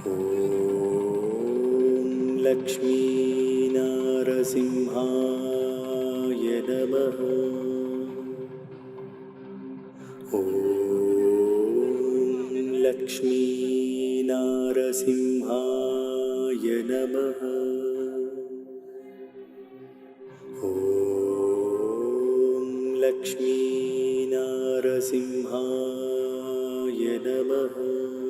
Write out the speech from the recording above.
ॐ लक्ष्मीनारसिंहाय नमः। ॐ लक्ष्मीनारसिंहाय नमः। ॐ लक्ष्मीनारसिंहाय नमः